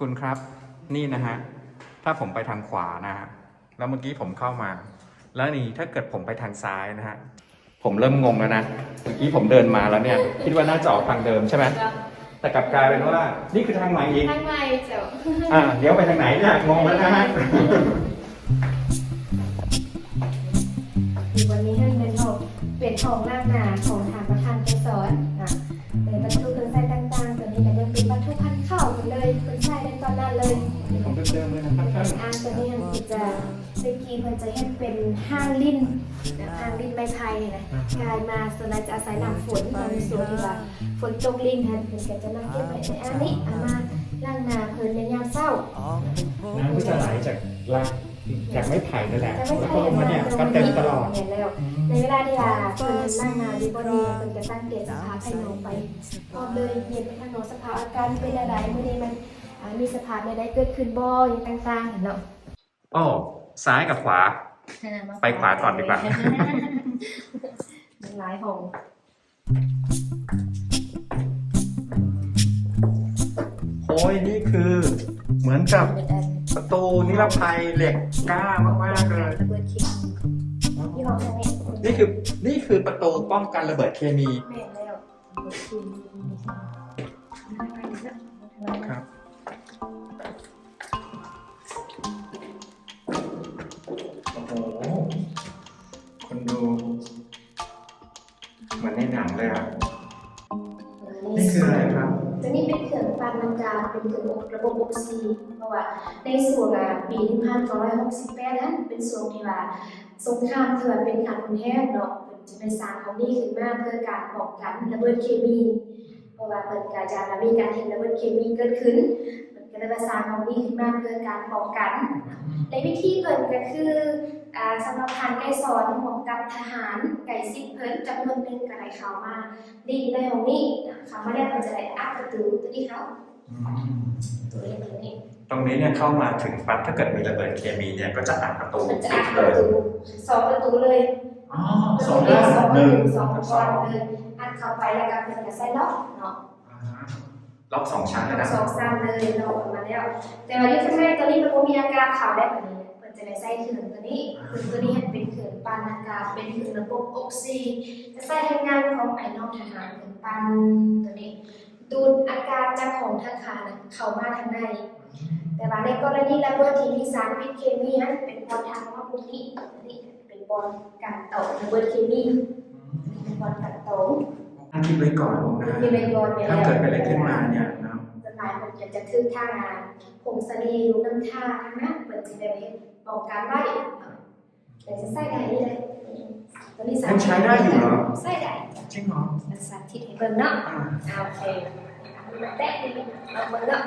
คุณครับนี่นะฮะถ้าผมไปทางขวานะฮะแล้วเมื่อกี้ผมเข้ามา แล้วนี่ถ้าเกิดผมไปทางซ้ายนะฮะผมเริ่มงงแล้วนะเมื่อกี้ผมเดินมาแล้วเนี่ย คิดว่าน่าจะออกทางเดิมใช่ไหมแต่กลับกลายเป็นว่า นี่คือทางใหม่อีกข้างในเจ้าอ่าเดี๋ยวไปทางไหนเนี่ยงงแล้วนะฮะวันนี้ให้เป็นของเป็นของหน้าหนาของทางประธานไปสอนนะในบรรทุกเครื่องใช้ต่างๆตัวนี้ก็ยังเป็นบรรทุกพันเข้า ดิมๆเลยนะครับท่านอ่าตัวนี้มันจะเป็นกีมันจะให้เป็นห้างลิ้นนะห้างลิ้นไม้ไผ่นะกลายมาส่วนนั้นจะอาศัยน้ำฝนมันมีส่วนที่ว่าฝนตกลิ้นทันเพิ่นก็จะนำเก็บไว้ในอันนี้เอามาล้างหน้าเพิ่นในยามเช้าน้ำก็จะไหลจากลากจากไม้ไผ่นั่นแหละจะไม่แล้วใช่ก็ลงมาเนี่ยก็เต็มตลอดเห็นแล้วในเวลาที่ว่าเพิ่นนั่งนาดีบ่ดีเพิ่นก็ตั้งเกณฑ์สภาพให้น้องไปพร้อมเลยเห็นไปทางน้องสภาพอาการเป็นอะไรมื้อนี้มันอ่า มีสภาพใดๆเกิดขึ้นบ่อย่างต่างๆเห็นเนาะโอ้ซ้ายกับขวา ไปขวาก่อนดีกว่ามันหลายห้องโอ้ยนี่คือเหมือนกับเป็นอันประตูนิรภัยเหล็กกล้ามากๆเลยระเบิดคิดยี่ห้อทางนี้นี่คือนี่คือประตูป้องกันระเบิดเคมี เป็นเครื่องระบบอบซีเพราะว่าในส่วนอะปี 1968 นั้นเป็นส่วนที่ว่าสงครามเถื่อนเป็นการรุนแรงเนาะเพิ่นจะไปสร้างของนี้ขึ้นมาเพื่อการป้องกันระเบิดเคมี เพราะว่าเพิ่นก็จะมีการเห็นระเบิดเคมีเกิดขึ้นเพิ่นก็เลยมาสร้างของนี้ขึ้นมาเพื่อการป้องกัน ในวิธีเพิ่นก็คือสำหรับทานไก่สอนของกับทหารไก่ซิดเพิ่นจำนวนหนึงก็ได้เข้ามาดีในของนี้เขามาแล้วเพิ่นจะได้อัพประตูตัวนี้เขา ตัวนี้ตัวนี้ตรงนี้เนี่ยเข้ามาถึงปั๊บถ้าเกิดมีระเบิดเคมีเนี่ยก็จะอัดประตูมันจะปิอัดพปเลระยตูสองประตูเลยอ๋อประสตูองเล็ด้ากนสองหนึ่งสองกับสก้ออนงเลยอัดเข้าไปแล้วก็เพิ่นก็ใส่ล็อกเนาะอ่าล็อกสองชั้นเลยนะสองสามเลยเราออกมาแล้ว แต่ว่ายุทธแม่ตัวนี้มันบ่มีอาการข่าวได้แบบนี้เพิ่นจะได้ใส่เครื่องตัวนี้เครื่องตัวนี้ให้เป็นเครื่องปั่นอากาศเป็นเครื่องระบบออกซิจะใส่ให้งานของไอ้น้องทหารเครื่องปั่นตัวนี้ ดูดอากาศจากของทหารน่ะเข้ามาทางใน แต่ว่าในกรณีระเบิดที่มีสารพิษเคมีนั้นเป็นบอลทางว่าพวกนี้นี่เป็นบอลกันโตระเบิดเคมีเป็นบอลกันโตอันที่ไว้ก่อนลงนะที่เป็นบอลเนี่ยถ้าเกิดอะไรขึ้นมาเนี่ยนะจำหน่ายมันจะจะทึกท่างานผงเสน่ห์อยู่น้ำท่าทั้งนั้นเปิดจีเดเวป้องกันไว้เดี๋ยวจะใส่ได้นี่เลย ตัวนี้ยังใช้ได้อยู่เหรอใส่ได้จริงเหรอมันสาธิตให้เบิ่งเนาะอ่าเอาโอเคแตะนิดนึงเอาเบิ่งเนาะ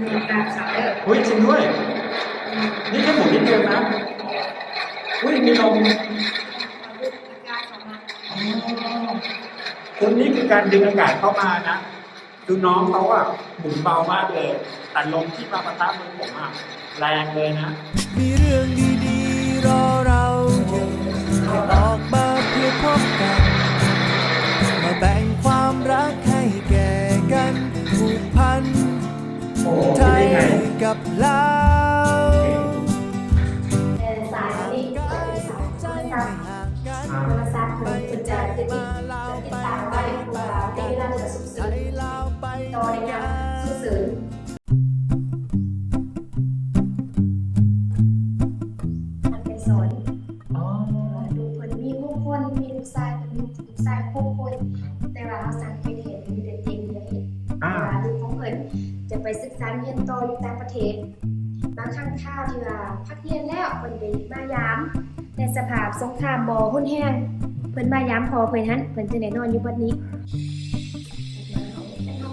มีการขายเด้ออุ้ยจริงด้วย นี่แค่หมุนนิดเดียวนะอุ้ยมีลมการเข้ามาคุณนี่คือการดึงอากาศเข้ามานะ ดูน้องเขาอะหมุนเบามากเลย แต่ลมที่มาปะทะมือผมอะแรงเลยนะ มีเรื่อง กับลาวเออสายนี้จะเป็นสายโทรศัพท์ห่างกันอ่าโทรศัพท์มันจะจะติดจะติดตามไว้เพราะว่าในเวลาจะสุขไทสื่อยลาวไปต่อในกา เทศบางครั้งข้าวที่ว่าพักเรียนแล้วเพิ่นไปมายามในสภาพสงครามบ่หุ้นแห้งเพิ่นมายามพอเพิ่นหันเพิ่นจะได้นอนอยู่บัดนี้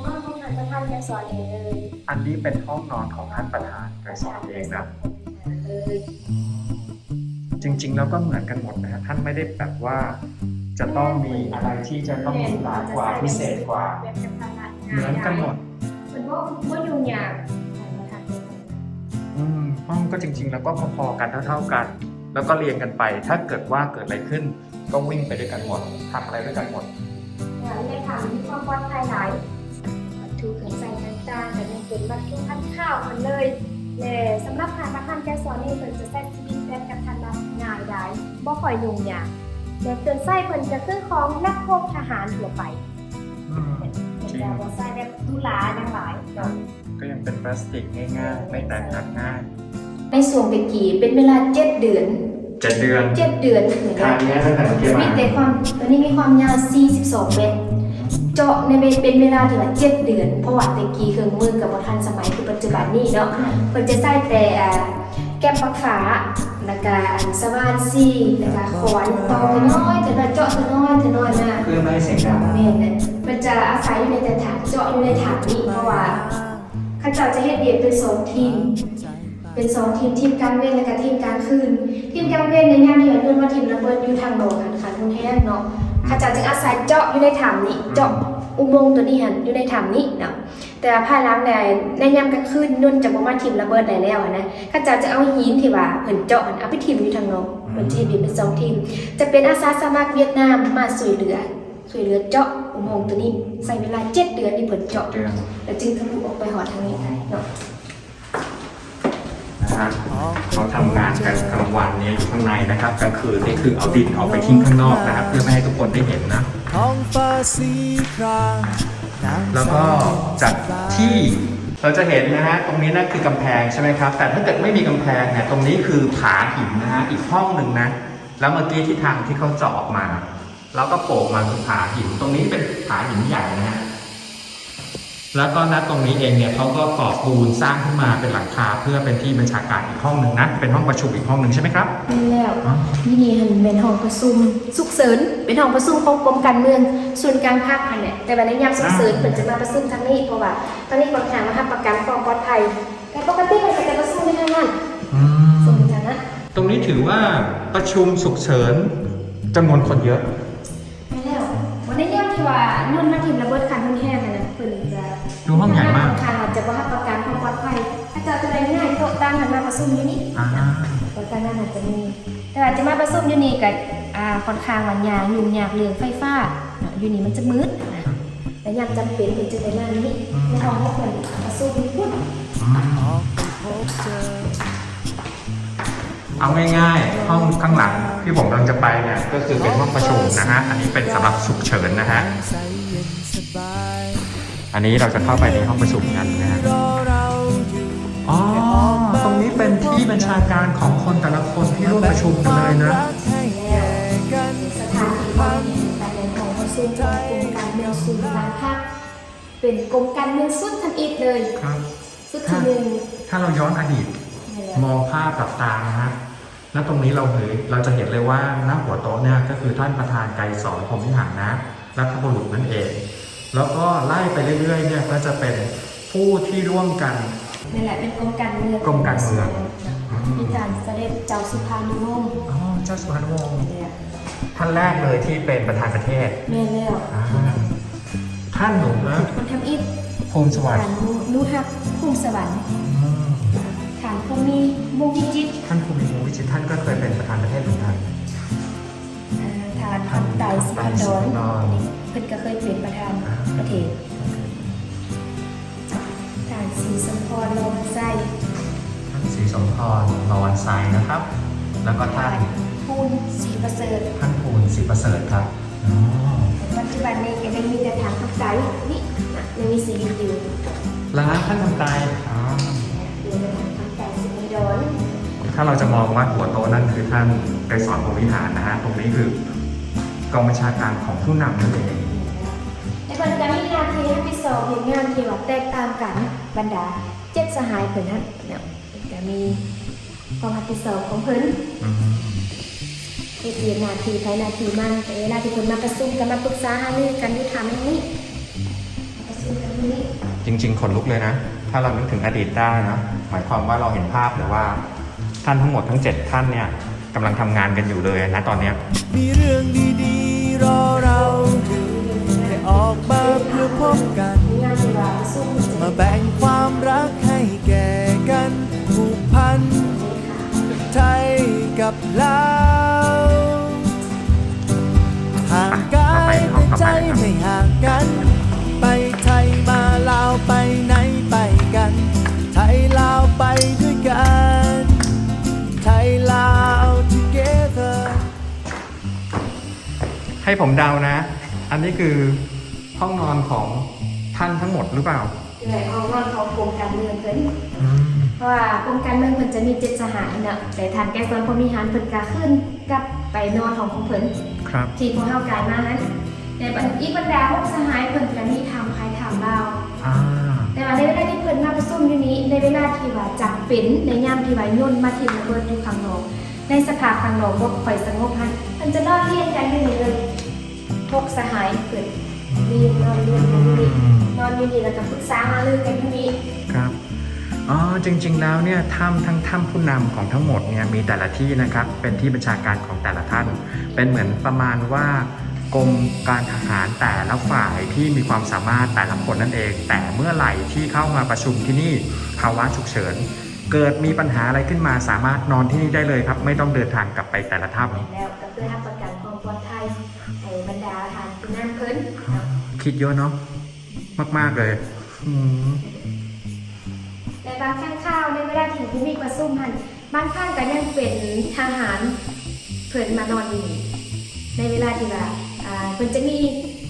น้องๆของท่านประธานจะสอนเองเลยอันนี้เป็นห้องนอนของท่านประธานไกรสอนเองนะเลยจริง ๆ แล้วก็เหมือนกันหมดนะฮะท่านไม่ได้แบบว่าจะต้องมีอะไรที่จะต้องหลากกว่าพิเศษกว่า แบบจะถนัดเหมือนกันหมดเพิ่นบ่บ่ยุ่งยาก อืมห้องก็จริง ๆ แล้วก็พอๆกันเท่า ๆกัน แล้วก็เรียงกันไป ถ้าเกิดว่าเกิดอะไรขึ้น ก็วิ่งไปด้วยกันหมดทำอะไรด้วยกันหมดอย่างนี้ค่ะมีความปลอดภัยหลายวัตถุเครื่องใช้ต่างๆแต่ยังเป็นวัตถุพันธุ์ข้าวาวๆมันเลยและสำหรับการประคันแกสอนนี่เพิ่นจะใช้ชีวิตแบบกระทันรัดง่ายได้บ่ค่อยยุ่งยากและเครื่องใช้เพิ่นจะคือของนักพบทหารทั่วไปอืม เพิ่นจะบ่ใช้แบบดุหลาจังหลายเนาะ ก็ยังเป็นพลาสติกง่ายๆ ไม่แตกหักง่ายในส่วนเด็กกี่เป็นเวลา7เดือนเจ็ดเดือน7เดือนเหมือนทากันนเนี้ยตั้งแต่เมื่อกี้มีมาแต่ความตอนนี้มีความยาว 42 เมตร เจาะในเป็นเวลาถึงว่า7เดือน เพราะว่าแต่กี้เครื่องมือกับบ่ทันสมัยคือปัจจุบันนี้เนาะเพิ่นจะใช้แต่อ่าแก้มปักฝาแล้วก็อันสว่านซีแล้วก็ขอนตอกน้อยแต่ละเจาะน้อยแต่น้อยมากเพื่อไม่ให้เสียงดังแม่นน่ะมันจะอาศัยอยู่ในแต่ถามเจาะอยู่ในถามนี้เพราะว่าเข้าเจ้าจะเฮ็ดเรียนเป็นสองทีม เป็นสองทีมทีมกลางเว้นและก็ทีมกลางคืน ทีมกลางเว้นในยามที่เพิ่นว่าทีมระเบิดอยู่ทางโลกกันค่ะทุนแท้เนาะข้าเจ้าจึงอาศัยเจาะอยู่ในถ้ำนี้เจาะอุโมงค์ตัวนี้หันอยู่ในถ้ำนี้เนาะแต่ภายหลังในในยามกลางคืนนุ่นจะบ่มาทีมระเบิดได้แล้วนะข้าเจ้าจะเอาหินที่ว่าเพิ่นเจาะหันเอาไปทีมอยู่ทางโลกเพิ่นสิเป็นเป็นสองทีม จะเป็นอาสาสมัครเวียดนามมาช่วยเหลือ ช่วยเหลือเจาะอุโมงค์ตัวนี้ใช้เวลาเจ็ดเดือนที่เพิ่นเจาะเดือนแล้วจึงทะลุออกไปหอดทางนี้ได้เนาะนะฮะเขาทำงานกันกลางวันเนี่ยอยู่ข้างในนะครับกลางคืนนี่คือเอาดินออกไปทิ้งข้างนอกนะครับ เพื่อไม่ให้ทุกคนได้เห็นนะ ท้องฟ้าสีครามน้ำแล้วก็จากที่เราจะเห็นนะฮะตรงนี้นั่นคือกำแพงใช่ไหมครับ แต่ถ้าเกิดไม่มีกำแพงเนี่ยตรงนี้คือผาหินนะฮะอีกห้องหนึ่งนะ แล้วเมื่อกี้ที่ทางที่เขาเจาะออกมา แล้วก็โผล่มาคือผาหินตรงนี้เป็นผาหินใหญ่นะฮะแล้วก็ณตรงนี้เองเนี่ยเขาก็ก่อปูนสร้างขึ้นมาเป็นหลังคาเพื่อเป็นที่บัญชาการอีกห้องหนึ่งนะเป็นห้องประชุมอีกห้องหนึ่งใช่ไหมครับนี่แล้วอ๋อที่นี่หันเป็นห้องประชุมสุขเสริญเป็นห้องประชุมของกรมการเมืองส่วนกลางภาคอันเนี่ยแต่ว่าในยามสุขเสริญเพิ่นจะมาประชุมทางนี้เพราะว่าทางนี้ค่อนข้างมาทำประกันความปลอดภัยแต่ปกติเพิ่นก็จะประชุมในทางนั้นอืส่วนมทางนั้นตรงนี้ถือว่าประชุมฉุกเฉินจำนวนคนเยอะ ว่านุ่นมาทีมระเบิดคันทุ่นแห้งนั่นน่ะเพิ่นจะดูห้องใหญ่มากทางอาจจะบ่รับประกันความปลอดภัยถ้าเจอจะได้ง่ายโต๊ะตั้งหันมาประชุมอยู่นี่อ่าโต๊ะตั้งนั้นอาจจะมีแต่อาจจะมาประชุมอยู่นี่กับอ่าค่อนข้างวันยากยุ่งยากเรื่องไฟฟ้าเนาะอยู่นี่มันจะมืดนะแต่ยามจำเป็นถึงจะได้มานี้ในห้องพวกเพิ่นประชุมพุ่น เอาง่ายๆ ห้องข้างหลังที่ผมกำลังจะไปเนี่ยก็คือเป็นห้องประชุมนะฮะ อันนี้เป็นสำหรับฉุกเฉินนะฮะใสเย็นสบายอันนี้เราจะเข้าไปในห้องประชุมกันนะฮะรอเราอยู่อ๋อ ตรงนี้เป็นที่บัญชาการของคนแต่ละคนที่ร่วมประชุมกันเลยนะรักให้แก่กันสถานที่พันแต่ในของประชุมของกรมการเมืองศูนย์กลางภาคเป็นกรมการเมืองสุดทันอีกเลยครับสุดที่หนึ่งถ้าเราย้อนอดีตนี่แหละมองภาพกับตานะฮะ แล้วตรงนี้เราเห็นเราจะเห็นเลยว่าหน้าหัวโต๊ะเนี่ยก็คือท่านประธานไกรสอนพรหมวิหารนะรัฐบุรุษนั่นเอง แล้วก็ไล่ไปเรื่อยๆเนี่ยก็จะเป็นผู้ที่ร่วมกันนี่แหละเป็นกรมการเมืองกรมการเมืองมีการเสด็จเจ้าสุภานุวงศ์อ๋อเจ้าสุวรรณวงศ์เนี่ยท่านแรกเลยที่เป็นประธานประเทศแม่แล้วอ่าท่านหนูนะคนทำอิฐภูมิสวัสฐาดิ์นนูฮักภูมิสวรรค์อืมฐานภูมิมุงวิจิตรท่านภูมิพงศ์วิจิตรท่านก็เคยเป็นประธานประเทศเหมือนกันอ่าฐานคำไต่สิพันดอนเพิ่นก็เคยเป็นประธานประเทศฐานศรีสมพรลมไส้ท่านศรีสมพรรอวันไซนะครับ แล้วก็ท่านภูนศรีประเสริฐท่านภูลศรีประเสริฐครับอ๋อ ปัจจุบันนี้ก็ยังมีแต่ฐานคำไต่นี่นะยังมีชีวิตอยู่ร้านท่านคนตายอ๋ออยู่ ถ้าเราจะมองว่าหัวโตะนั่นคือท่านไกรสอนพรหมวิหารนะฮะตรงนี้คือกองบัญชาการของผู้นำนั่นเองในบรรดามีนาทีให้พิโซเพียงงานที่ว่าแตกต่างกันบรรดาเจ็ดสหายเพิ่นนั้นเนี่ยก็มีกองทัพพิโซของเพิ่นอืมเฮ็ดเรียนนาทีภายนาทีมันแต่เวลาที่เพิ่นมาประชุมกันมาปรึกษาหารือกันอยู่ทำอย่างนี้มาประชุมกันที่นี่จริง ๆ ขนลุกเลยนะ ถ้าเรานึกถึงอดีตได้นะหมายความว่าเราเห็นภาพเลยว่า ท่านทั้งหมดทั้ง 7 ท่านเนี่ยกำลังทำงานกันอยู่เลยนะตอนเนี้ยมีเรื่องดีๆ รอเราอยู่ได้ออกมาเพื่อพบกัน ให้ผมเดานะ อันนี้คือห้องนอนของท่านทั้งหมดหรือเปล่าเลยห้องนอนของกรมการเมืองเพิ่นเพราะว่ากรมการเมืองเพิ่นจะมีเจ็ดสหายเนาะแต่ทานแก้ซอนพอมีหารเพิ่นก็ขึ้นกลับไปนอนของของเพิ่นครับ ที่พวกเฮากายมานั้นแต่บัดอีกบรรดาพวกสหายเพิ่นก็มีทำคล้ายทำเราว อ่า แต่ว่าในเวลาที่เพิ่นมาประชุมอยู่นี้ในเวลาที่ว่าจำเป็นในยามที่ว่าย่นมาที่ระเบิดอยู่ข้างนอก ในสภาพข้างนอกบ่ค่อยสงบหันมันจะนอนเรียงกันอยู่นี่เลยพวกสหายเพิ่นเรียงนอนเรียงกันอยู่นี่นอนอยู่นี่แล้วก็ปรึกษาหารือกันอยู่นี่ครับอ๋อจริงๆแล้วเนี่ยถ้ำทั้งถ้ำผู้นำของทั้งหมดเนี่ยมีแต่ละที่นะครับเป็นที่บัญชาการของแต่ละท่าน เป็นเหมือนประมาณว่ากรมการทหารแต่ละฝ่ายที่มีความสามารถแต่ละคนนั่นเอง แต่เมื่อไหร่ที่เข้ามาประชุมที่นี่ภาวะฉุกเฉิน เกิดมีปัญหาอะไรขึ้นมาสามารถนอนที่นี่ได้เลยครับ ไม่ต้องเดินทางกลับไปแต่ละถ้ำแล้วก็เพื่อให้ประกันความปลอดภัยให้บรรดาทานผู้นำเพิ่นเนาะคิดเยอะเนาะมากๆเลยอืมแต่บางครั้งข้าวในเวลาที่ผู้มีประชุมหันบางครั้งก็ยังเป็นทหารเพิ่นมานอนอยู่นี่ในเวลาที่ว่าอ่าเพิ่นจะมี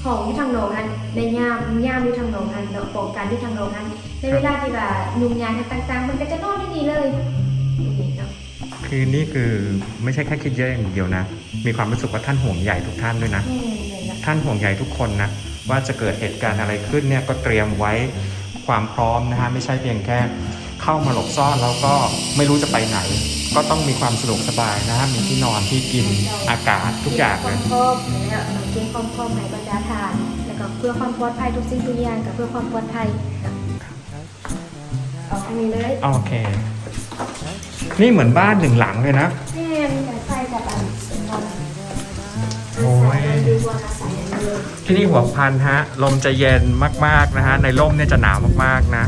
ห้องอยู่ทางโรงหันในยามยามอยู่ทางโรงหันเนาะป้องกันอยู่ทางโรงหันในเวลาที่ว่ายุ่งยากต่างๆ มันก็จะนอนที่นี่เลยนี่เนาะคือนี่คือไม่ใช่แค่คิดเยอะอย่างเดียวนะ มีความรู้สึกว่าท่านห่วงใยทุกท่านด้วยนะแม่นเลยนะท่านห่วงใยทุกคนนะ ว่าจะเกิดเหตุการณ์อะไรขึ้นเนี่ยก็เตรียมไว้ความพร้อมนะฮะไม่ใช่เพียงแค่ เข้ามาหลบซ่อนแล้วก็ไม่รู้จะไปไหน ก็ต้องมีความสะดวกสบายนะฮะมีที่นอนที่กินอากาศทุกอย่างเลยความพร้อมแล้วเราเตรียมความพร้อมให้บรรดาทานแล้วก็เพื่อความปลอดภัยทุกสิ่งทุกอย่างกับเพื่อความปลอดภัยเนาะเอาทางนี้เลยโอเค นี่เหมือนบ้านหนึ่งหลังเลยนะแม่มีแต่ไฟกับอันสมบัติโอ้ยดูว่าอาศัยอันนี้เลยที่นี่หัวพันฮะ ลมจะเย็นมากๆนะฮะ ในร่มเนี่ยจะหนาวมากๆนะ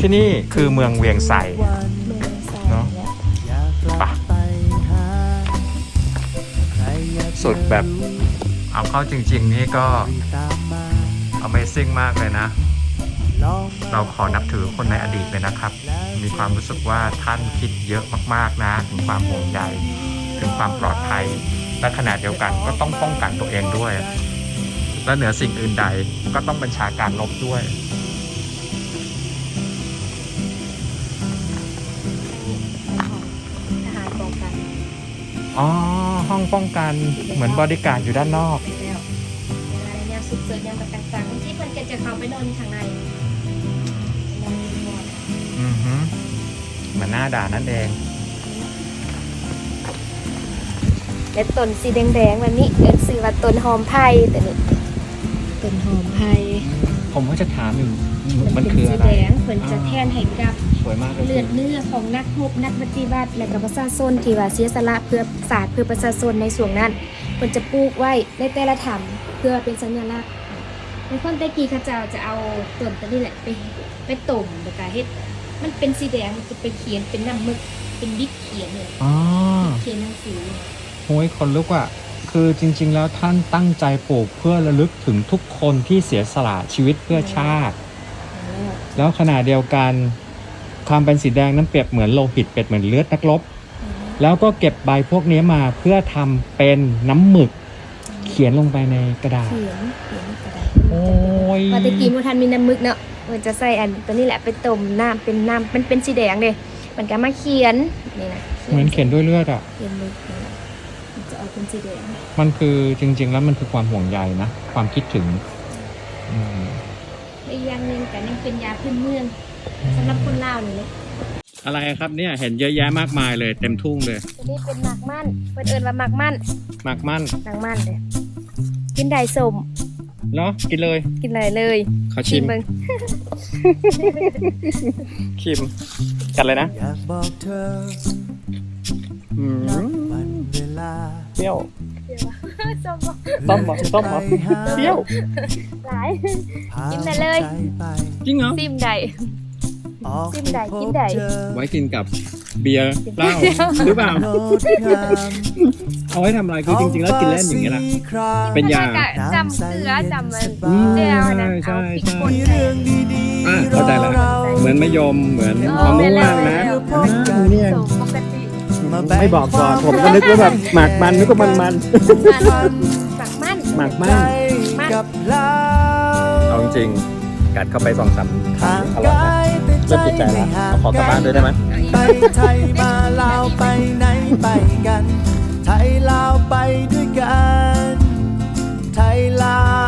ที่นี่คือเมืองเวียงไสเนาะไปะสุดแบบเอาเข้าจริง ๆ นี่ก็รู้ตามมา Amazing มากเลยนะ เราขอนับถือคนในอดีตเลยนะครับ มีความรู้สึกว่าท่านคิดเยอะมากๆนะ ถึงความห่วงใยถึงความปลอดภัย และขณะเดียวกันก็ต้องป้องกันตัวเองด้วย และเหนือสิ่งอื่นใดก็ต้องบัญชาการลบด้วย อ๋อ ห้องป้องกันเหมือนบริการดอยู่ด้านนอก แล้วเวลาในยามสุดเสยยามต่างๆบางทีมันก็จะเข้าไปนอนอยู่ข้างในนอนอยู่นอนอือฮึเหมือนหน้าด่านนั่นเอง และต้นสีแดงๆแบบนี้เอิ้นชื่อว่าต้นหอมไผ่ตัวนี้ต้นหอมไผ่ผมก็จะถามอยู่ มันเป็นคือสีอะไรแดงเพิ่นจะแทนให้กับสวยมากเลยเลือดเนื้อของนักรบนักปฏิบัติและก็ประชาชนที่ว่าเสียสละเพื่อศาสตร์เพื่อประชาชนในส่วนนั้นเพิ่นจะปลูกไว้ในแต่ละถ้ำเพื่อเป็นสัญลักษณ์ในคนแตะกี้เขาเจ้าจะเอาต้นตัวนี้แหละไปไปต้มแล้วก็เฮ็ดมันเป็นสีแดงมันจะไปเขียนเป็นน้ำมึกเป็นบิ๊กเขียนเลยอ๋อเขียนหนังสือโอ้ยคนลุกอะคือจริง ๆ แล้วท่านตั้งใจปลูกเพื่อระลึกถึงทุกคนที่เสียสละชีวิตเพื่อชาติ แล้วขณะเดียวกันความเป็นสีแดงนั้นเปรียบเหมือนโลหิตเปรียบเหมือนเลือดนักรบแล้วก็เก็บใบพวกนี้มาเพื่อทำเป็นน้ำหมึก เขียนลงไปในกระดาษเขียนเขียนกระดาษโอ้ยว่าแตะกี้บ่ทันมีน้ำมึกเนาะมันจะใส่อันตัวนี้แหละไปต้มน้ำเป็นน้ำมันเป็นสีแดงเด้มันก็มาเขียนนี่นะเหมือนเขียนด้วยเลือดอะเขียนมึกนี่นะมันจะออกเป็นสีแดงมันคือจริง ๆ แล้วมันคือความห่วงใยนะความคิดถึงอืมและ อีกอย่างหนึ่งก็ยังเป็นยาพื้นเมืองสำหรับคนลาวนี่เลยอะไรครับเนี่ยเห็นเยอะแยะมากมายเลยเต็มทุ่งเลยตัวนี้เป็นหมากมั่นเพิ่นเอิ้นว่าหมากมั่นหมากมั่นหมากมั่นเด้กินได้สมเนาะกินเลย กินได้เลยขอชิมเบิ่งชิมกันเลยนะอยากบอกเธออืมวัน เวลาเปรี้ยวสมบ่ต้มเหรอต้มเหรอไปหาเปรี้ยวหลายพากินได้เลยใจไปจริงเหรอซิมได้ออกกินได้กินได้พบเจอไว้กินกับเบียร์เหล้าหรือเปล่างดงามเอาไว้ทำอะไรคือจริงๆแล้วกินเล่นอย่างเงี้ยแหละเป็นยาถ้จะจำเกลือจำมันอืมเจียวนะใช่เอาพริกใช่ป่นมีใส่เรื่องดีๆอะเข้าใจแล้วรอเราเหมือนมะยมเหมือนเออมะม่วงแล้นะวพบกัน ไม่บอกก่อนผมก็นึกว่าแบบหมากมันนึกว่ามันมันหมักมั่นหมากมันกับเราเอาจริงกัดเข้าไปสองสามครั้งอร่อยนะเริ่มติดใจแล้วเอาขอกลับบ้านด้วยได้ไหมไปไทยมาลาวไปไหนไปกัน ไทยลาวไปด้วยกัน ไทยลาว